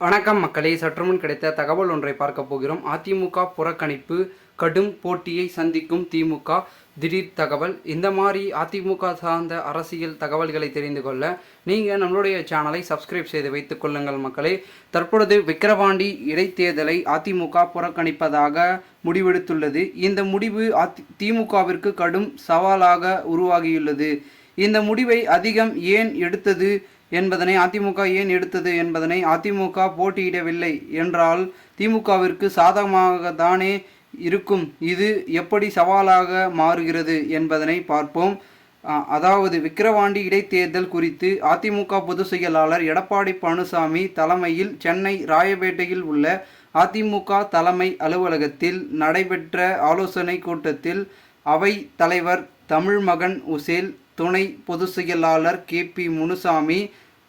வணக்கம் மக்களே சற்றுமுன் கிடைத்த தகவல் ஒன்றை பார்க்க போகிறோம். அதிமுக புறக்கணிப்பு கடும் போட்டியை சந்திக்கும் திமுக. திடீர் தகவல் இந்த மாதிரி அதிமுக சார்ந்த அரசியல் தகவல்களை தெரிந்து கொள்ள நீங்கள் நம்மளுடைய சேனலை சப்ஸ்கிரைப் செய்து வைத்துக் கொள்ளுங்கள் மக்களே. தற்பொழுது விக்கிரவாண்டி இடைத்தேர்தலை அதிமுக புறக்கணிப்பதாக முடிவெடுத்துள்ளது. இந்த முடிவு அதி திமுகவிற்கு கடும் சவாலாக உருவாகியுள்ளது. இந்த முடிவை அதிகம் ஏன் எடுத்தது? என்பதனை அதிமுக ஏன் எடுத்தது என்பதனை அதிமுக போட்டியிடவில்லை என்றால் திமுகவிற்கு சாதகமாகத்தானே இருக்கும். இது எப்படி சவாலாக மாறுகிறது என்பதனை பார்ப்போம். அதாவது விக்கிரவாண்டி இடைத்தேர்தல் குறித்து அதிமுக பொதுச் செயலாளர் எடப்பாடி பழனிசாமி தலைமையில் சென்னை ராயப்பேட்டையில் உள்ள அதிமுக தலைமை அலுவலகத்தில் நடைபெற்ற ஆலோசனை கூட்டத்தில் அவை தலைவர் தமிழ்மகன் உசேல் துணை பொதுச் செயலாளர் கே பி முனுசாமி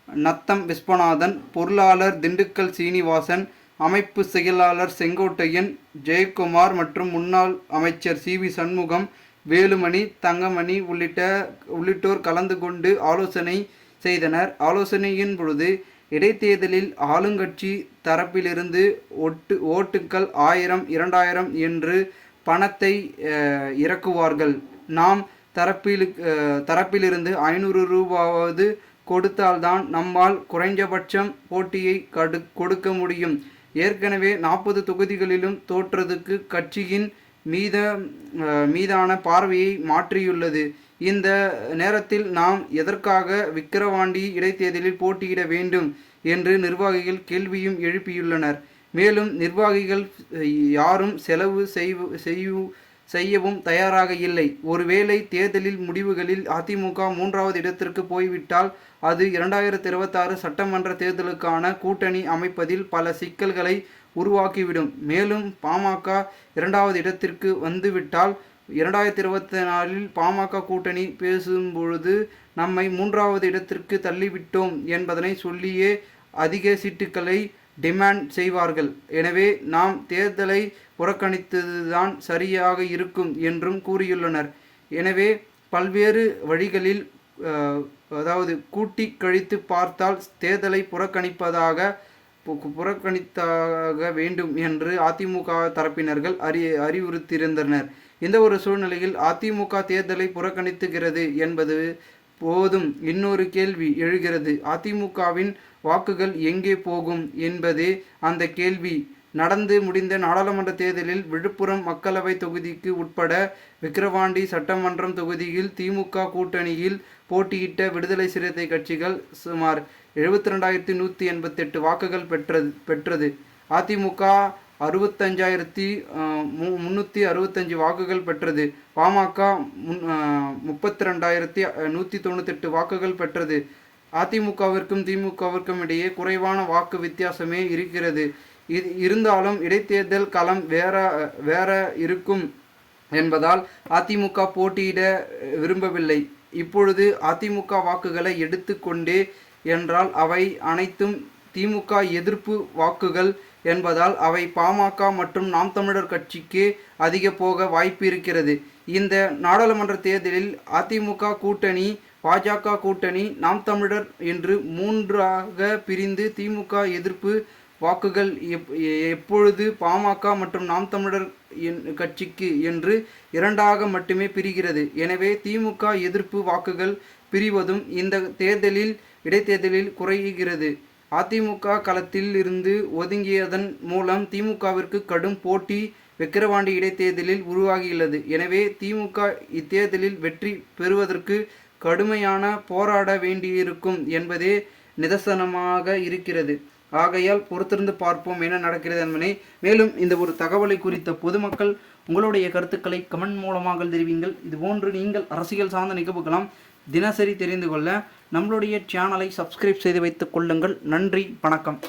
நத்தம் விஸ்வநாதன் பொருளாளர் திண்டுக்கல் சீனிவாசன் அமைப்பு செயலாளர் செங்கோட்டையன் ஜெயக்குமார் மற்றும் முன்னாள் அமைச்சர் சி வி சண்முகம் வேலுமணி தங்கமணி உள்ளிட்ட உள்ளிட்டோர் கலந்து கொண்டு ஆலோசனை செய்தனர். ஆலோசனையின் பொழுது இடைத்தேர்தலில் ஆளுங்கட்சி தரப்பிலிருந்து ஒட்டு ஓட்டுக்கள் ஆயிரம் இரண்டாயிரம் என்று பணத்தை இறக்குவார்கள். நாம் தரப்பில் தரப்பிலிருந்து ஐநூறு ரூபாவது கொடுத்தால்தான் நம்மால் குறைஞ்சபட்சம் போட்டியை கடு கொடுக்க முடியும். ஏற்கனவே நாற்பது தொகுதிகளிலும் தோற்றதுக்கு கட்சியின் மீத மீதான பார்வையை மாற்றியுள்ளது. இந்த நேரத்தில் நாம் எதற்காக விக்கிரவாண்டி இடைத்தேர்தலில் போட்டியிட வேண்டும் என்று நிர்வாகிகள் கேள்வியும் எழுப்பியுள்ளனர். மேலும் நிர்வாகிகள் யாரும் செலவு செய்வு செய்யு செய்யவும் தயாராக இல்லை. ஒருவேளை தேர்தலில் முடிவுகளில் அதிமுக மூன்றாவது இடத்திற்கு போய்விட்டால் அது இரண்டாயிரத்தி இருபத்தாறு சட்டமன்ற தேர்தலுக்கான கூட்டணி அமைப்பதில் பல சிக்கல்களை உருவாக்கிவிடும். மேலும் பாமக இரண்டாவது இடத்திற்கு வந்துவிட்டால் இரண்டாயிரத்தி இருபத்தி நாலில் பாமக கூட்டணி பேசும்பொழுது நம்மை மூன்றாவது இடத்திற்கு தள்ளிவிட்டோம் என்பதனை சொல்லியே அதிக சீட்டுக்களை டிமாண்ட் செய்வார்கள். எனவே நாம் தேர்தலை புறக்கணித்ததுதான் சரியாக இருக்கும் என்றும் கூறியுள்ளனர். எனவே பல்வேறு வழிகளில் அதாவது கூட்டி கழித்து பார்த்தால் தேர்தலை புறக்கணிப்பதாக புறக்கணித்தாக வேண்டும் என்று அதிமுக தரப்பினர்கள் அறி அறிவுறுத்தியிருந்தனர். இந்த ஒரு சூழ்நிலையில் அதிமுக தேர்தலை புறக்கணித்துகிறது என்பது போதும். இன்னொரு கேள்வி எழுகிறது. அதிமுகவின் வாக்குகள் எங்கே போகும் என்பதே அந்த கேள்வி. நடந்து முடிந்த நாடாளுமன்ற தேர்தலில் விழுப்புரம் மக்களவை தொகுதிக்கு உட்பட விக்கிரவாண்டி சட்டமன்றம் தொகுதியில் திமுக கூட்டணியில் போட்டியிட்ட விடுதலை சிறுத்தை கட்சிகள் சுமார் எழுபத்தி ரெண்டாயிரத்தி நூற்றி எண்பத்தெட்டு வாக்குகள் பெற்றது பெற்றது. அதிமுக அறுபத்தஞ்சாயிரத்தி முந்நூற்றி அறுபத்தஞ்சு வாக்குகள் பெற்றது. பாமக முன் முப்பத்தி ரெண்டாயிரத்தி நூற்றி தொண்ணூத்தெட்டு வாக்குகள் பெற்றது. அதிமுகவிற்கும் திமுகவிற்கும் இடையே குறைவான வாக்கு வித்தியாசமே இருக்கிறது. இது இருந்தாலும் இடைத்தேர்தல் களம் வேற வேற இருக்கும் என்பதால் அதிமுக போட்டியிட விரும்பவில்லை. இப்பொழுது அதிமுக வாக்குகளை எடுத்துக்கொண்டே என்றால் அவை அனைத்தும் திமுக எதிர்ப்பு வாக்குகள் என்பதால் அவை பாமக மற்றும் நாம் தமிழர் கட்சிக்கு அதிக போக வாய்ப்பு இருக்கிறது. இந்த நாடாளுமன்ற தேர்தலில் அதிமுக கூட்டணி பாஜக கூட்டணி நாம் தமிழர் என்று மூன்றாக பிரிந்து திமுக எதிர்ப்பு வாக்குகள் எப்- எப்பொழுது பாமக மற்றும் நாம் தமிழர் என்- கட்சிக்கு என்று இரண்டாக மட்டுமே பிரிகிறது. எனவே திமுக எதிர்ப்பு வாக்குகள் பிரிவதும் இந்த தேர்தலில் இடைத்தேர்தலில் குறைகிறது. அதிமுக களத்தில் இருந்து ஒதுங்கியதன் மூலம் திமுகவிற்கு கடும் போட்டி விக்கிரவாண்டி இடைத்தேர்தலில் உருவாகியுள்ளது. எனவே திமுக இத்தேர்தலில் வெற்றி பெறுவதற்கு கடுமையான போராட வேண்டியிருக்கும் என்பதே நிதர்சனமாக இருக்கிறது. ஆகையால் பொறுத்திருந்து பார்ப்போம் என்ன நடக்கிறது என்பதை. மேலும் இந்த ஒரு தகவலை குறித்த பொதுமக்கள் உங்களுடைய கருத்துக்களை கமெண்ட் மூலமாக தெரிவிங்கள். இதுபோன்று நீங்கள் அரசியல் சார்ந்த நிகழ்வுகளாம் தினசரி தெரிந்து கொள்ள நம்மளுடைய சேனலை சப்ஸ்கிரைப் செய்து வைத்துக் கொள்ளுங்கள். நன்றி வணக்கம்.